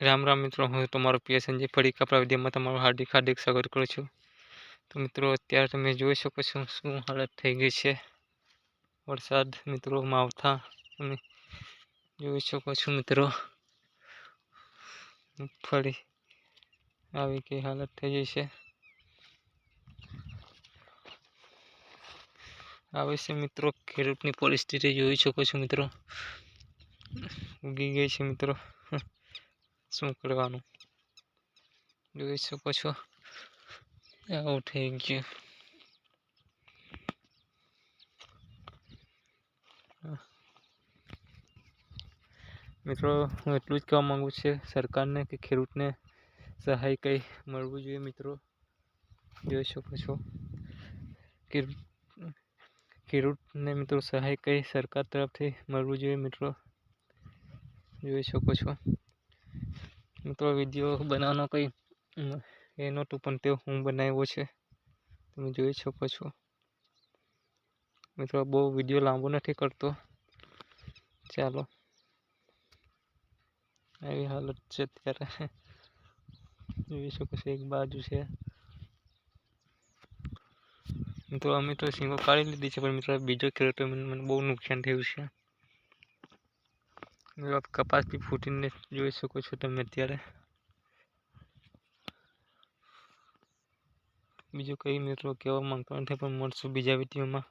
રામ રામ મિત્રો, હું તમારો પીએસ સંજય ફરી કપડા વિડીયોમાં તમારું હાર્દિક હાર્દિક સ્વાગત કરું છું. તો મિત્રો, અત્યારે તમે જોઈ શકો છો શું હાલત થઈ ગઈ છે. વરસાદ મિત્રો, માવઠા તમે જોઈ શકો છો મિત્રો. ફરી આવી કઈ હાલત થઈ ગઈ છે. આવે છે મિત્રો, ખેડૂતની પરિસ્થિતિ જોઈ શકો છો મિત્રો. ઉગી ગઈ છે મિત્રો. શું કરવાનું? જોઈ શકો છો. આવું થઈ ગયું. મિત્રો, હું એટલું જ કહેવા માગું છું સરકારને કે ખેડૂતને સહાય કંઈ મળવું જોઈએ મિત્રો. જોઈ શકો છો. ખેડૂતને મિત્રો સહાય કંઈ સરકાર તરફથી મળવું જોઈએ મિત્રો. જોઈ શકો છો. મિત્રો વીડિયો બનાવવાનો કંઈ એ નહોતું, પણ તે હું બનાવ્યો છે. તમે જોઈ શકો છો. મિત્રો, બહુ વીડિયો લાંબો નથી કરતો. ચાલો. આવી હાલત છે અત્યારે. જોઈ શકો છો, એક બાજુ છે. મિત્રો, અમે તો સિંગો કાઢી લીધી છે, પણ મિત્રો, બીજો ખેડૂતો મને બહુ નુકસાન થયું છે. કપાસ બી ફૂટીને જોઈ શકો છો તમે અત્યારે. બીજું કંઈ મિત્રો કહેવા માંગતો નથી, પણ મળશું બીજા વિડીયોમાં.